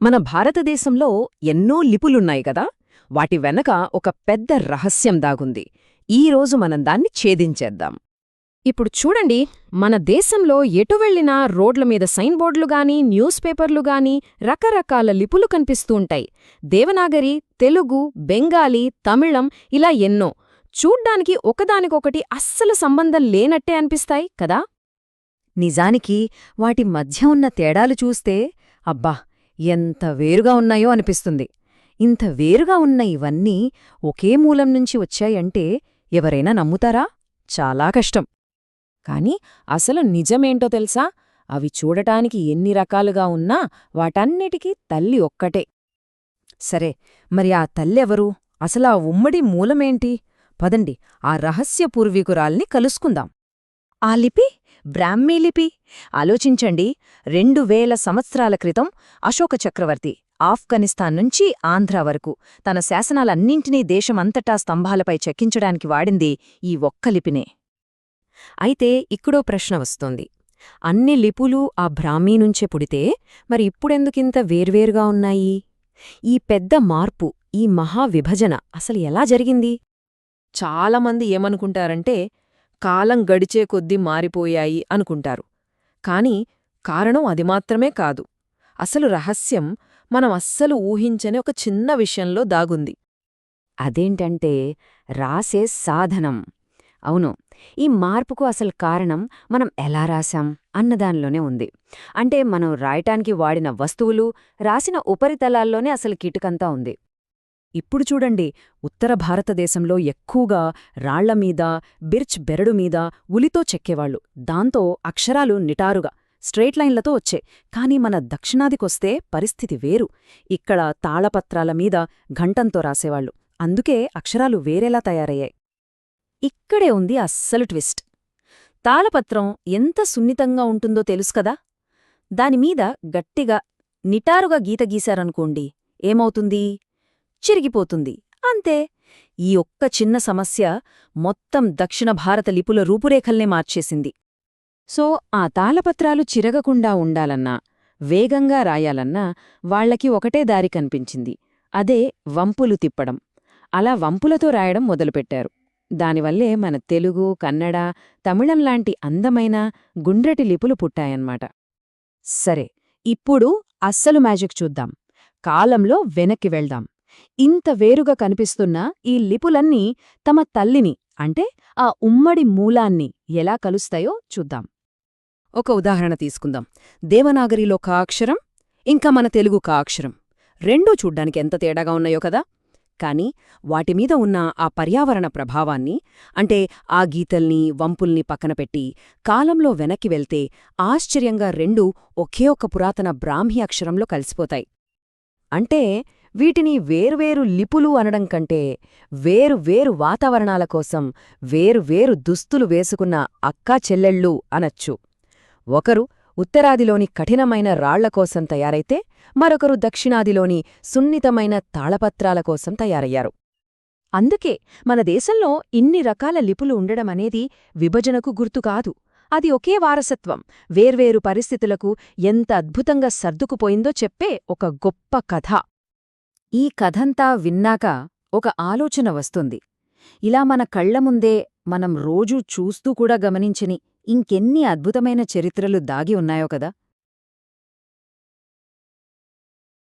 మన భారతదేశంలో ఎన్నో లిపులున్నాయి కదా? వాటి వెనక ఒక పెద్ద రహస్యం దాగుంది. ఈరోజు మనం దాన్ని ఛేదించేద్దాం. ఇప్పుడు చూడండి మన దేశంలో ఎటు వెళ్ళినా రోడ్ల మీద సైన్ గాని న్యూస్ పేపర్లు గాని రకరకాల లిపులు కనిపిస్తూ ఉంటాయి. దేవనాగరి తెలుగు బెంగాలీ తమిళం ఇలా ఎన్నో. చూడ్డానికి ఒకదానికొకటి అస్సలు సంబంధం లేనట్టే అనిపిస్తాయి కదా? నిజానికి వాటి మధ్య ఉన్న తేడాలు చూస్తే అబ్బా! ఎంత వేరుగా ఉన్నాయో అనిపిస్తుంది. ఇంత వేరుగా ఉన్న ఇవన్నీ ఒకే మూలం నుంచి వచ్చాయంటే ఎవరైనా నమ్ముతారా? చాలా కష్టం. కాని అసలు నిజమేంటో తెలుసా? అవి చూడటానికి ఎన్ని రకాలుగా ఉన్నా వాటన్నిటికీ తల్లి ఒక్కటే. సరే మరి ఆ తల్లెవరు అసలా ఉమ్మడి మూలమేంటి? పదండి ఆ రహస్య పూర్వీకురాల్ని కలుసుకుందాం. ఆ లిపి బ్రాహ్మీ లిపి. ఆలోచించండి రెండు వేల సంవత్సరాల క్రితం అశోక చక్రవర్తి ఆఫ్ఘనిస్తాన్ నుంచి ఆంధ్ర వరకు తన శాసనాలన్నింటినీ దేశమంతటా స్తంభాలపై చెక్కించడానికి వాడింది ఈ ఒక్క లిపినే. అయితే ఇక్కడో ప్రశ్న వస్తోంది. అన్ని లిపులు ఆ బ్రాహ్మీ నుంచే పుడితే మరి ఇప్పుడెందుకింత వేర్వేరుగా ఉన్నాయి? ఈ పెద్ద మార్పు ఈ మహావిభజన అసలు ఎలా జరిగింది? చాలామంది ఏమనుకుంటారంటే కాలం గడిచే కొద్దీ మారిపోయాయి అనుకుంటారు. కాని కారణం అది మాత్రమే కాదు. అసలు రహస్యం మనం అస్సలు ఊహించని ఒక చిన్న విషయంలో దాగుంది. అదేంటంటే రాసే సాధనం. అవును ఈ మార్పుకు అసలు కారణం మనం ఎలా రాశాం అన్నదానిలోనే ఉంది. అంటే మనం రాయటానికి వాడిన వస్తువులు రాసిన ఉపరితలాల్లోనే అసలు కిటుకంతా ఉంది. ఇప్పుడు చూడండి ఉత్తర భారతదేశంలో ఎక్కువగా రాళ్ళమీద బిర్చ్ బెరడు మీద ఉలితో చెక్కేవాళ్ళు దాంతో అక్షరాలు నిటారుగా స్ట్రెయిట్ లైన్లతో వచ్చే కాని మన దక్షిణాదికొస్తే పరిస్థితి వేరు. ఇక్కడ తాళపత్రాల మీద ఘంటంతో రాసేవాళ్ళు అందుకే అక్షరాలు వేరేలా తయారయ్యాయి. ఇక్కడే ఉంది అస్సలు ట్విస్ట్. తాళపత్రం ఎంత సున్నితంగా ఉంటుందో తెలుసుకదా దానిమీద గట్టిగా నిటారుగా గీత గీశారనుకోండి ఏమవుతుంది? చిరిగిపోతుంది. అంతే ఈ ఒక్క చిన్న సమస్య మొత్తం దక్షిణ భారత లిపుల రూపురేఖల్నే మార్చేసింది. సో ఆ తాళపత్రాలు చిరగకుండా ఉండాలన్నా వేగంగా రాయాలన్నా వాళ్ళకి ఒకటే దారి కనిపించింది. అదే వంపులు తిప్పడం. అలా వంపులతో రాయడం మొదలుపెట్టారు. దానివల్లే మన తెలుగు కన్నడ తమిళం లాంటి అందమైన గుండ్రటి లిపులు పుట్టాయన్నమాట. సరే ఇప్పుడు అస్సలు మ్యాజిక్ చూద్దాం. కాలంలో వెనక్కి వెళ్దాం. ఇంత వేరుగా కనిపిస్తున్న ఈ లిపులన్నీ తమ తల్లిని అంటే ఆ ఉమ్మడి మూలాన్ని ఎలా కలుస్తాయో చూద్దాం. ఒక ఉదాహరణ తీసుకుందాం. దేవనాగరిలో కా అక్షరం ఇంకా మన తెలుగు కా అక్షరం రెండూ చూడ్డానికి ఎంత తేడాగా ఉన్నాయో కదా! కాని వాటిమీద ఉన్న ఆ పర్యావరణ ప్రభావాన్ని అంటే ఆ గీతల్ని వంపుల్ని పక్కనపెట్టి కాలంలో వెనక్కి వెళ్తే ఆశ్చర్యంగా రెండూ ఒకే ఒక పురాతన బ్రాహ్మీ అక్షరంలో కలిసిపోతాయి. అంటే వీటిని వేర్వేరు లిపులు అనడం కంటే వేరు వేరు వాతావరణాల కోసం వేరు వేరు దుస్తులు వేసుకున్న అక్కా చెల్లెళ్ళు అనొచ్చు. ఒకరు ఉత్తరాదిలోని కఠినమైన రాళ్ళ కోసం తయారైతే మరొకరు దక్షిణాదిలోని సున్నితమైన తాళపత్రాల కోసం తయారయ్యారు. అందుకే మన దేశంలో ఇన్ని రకాల లిపులు ఉండడమనేది విభజనకు గుర్తుకాదు అది ఒకే వారసత్వం. వేర్వేరు పరిస్థితులకు ఎంత అద్భుతంగా సర్దుకుపోయిందో చెప్పే ఒక గొప్ప కథ. ఈ కథంతా విన్నాక ఒక ఆలోచన వస్తుంది. ఇలా మన కళ్ళ ముందే మనం రోజూ చూస్తూ కూడా గమనించని ఇంకెన్ని అద్భుతమైన చరిత్రలు దాగి ఉన్నాయో కదా!